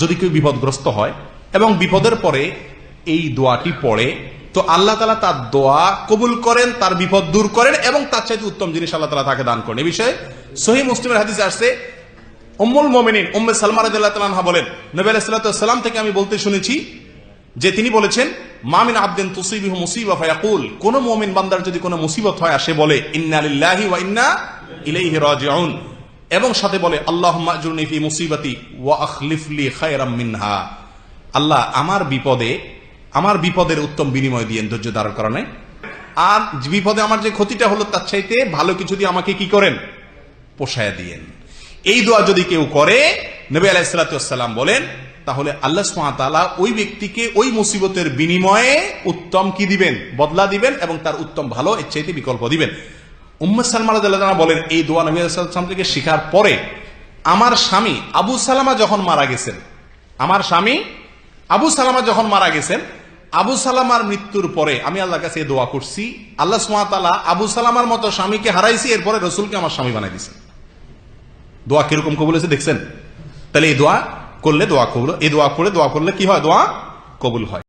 যদি কেউ বিপদগ্রস্ত হয় এবং বিপদের পরে এই দোয়াটি পড়ে, তো আল্লাহ তালা তার দোয়া কবুল করেন, তার বিপদ দূর করেন এবং তার চাইতে উত্তম জিনিস আল্লাহ তালা তাকে দান করেন। এ বিষয়ে সহি মুসলিমের হাদিস আসছে, উম্মুল মোমিনিন, উম্মে সালমা আনহা বলেন, নবী ওয়াসসালাম থেকে আমি বলতে শুনেছি যে তিনি বলেছেন মামিন আবদিন তুসিবিহু মুসিবা ফায়াকুল কোন মুমিন বান্দার যদি কোনো মুসিবত হয় আসে বলে, ইন্না লিল্লাহি ওয়া ইন্না ইলাইহি রাজিউন এবং সাথে বলে আল্লাহ ফি মুসিবাতি ওয়া খায়রাম মিনহা। আল্লাহ আমার বিপদে, আমার বিপদের উত্তম বিনিময় দিয়ে ধৈর্য ধারণ করা নাই। আর বিপদে আমার যে ক্ষতিটা হলো, তার চাইতে ভালো কিছু দিয়ে আমাকে কি করেন? পোষায় দিয়েন। এই দোয়া যদি কেউ করে, নবী আলাইসালাম বলেন, তাহলে আল্লাহ সুমাতালা ওই ব্যক্তিকে ওই মুসিবতের বিনিময়ে উত্তম কি দিবেন? বদলা দিবেন এবং তার উত্তম ভালো, এর চাইতে বিকল্প দিবেন। উম্মদ রাদিয়াল্লাহু আনহা বলেন, এই দোয়া নবী আলাইসালাম থেকে শিখার পরে আমার স্বামী আবু সালামা যখন মারা গেছেন, আমার স্বামী আবু সালামা যখন মারা গেছেন, আবু সালামার মৃত্যুর পরে আমি আল্লাহর কাছে দোয়া করছি, আল্লাহ সুমাতালা আবু সালামার মতো স্বামীকে হারাইছি, এরপরে রসুলকে আমার স্বামী বানাই দিয়েছেন দোয়া কীরকম কবুল হয়েছে দেখছেন? তাহলে এই দোয়া করলে দোয়া কবুল, এই দোয়া করে দোয়া করলে কি হয়? দোয়া কবুল হয়।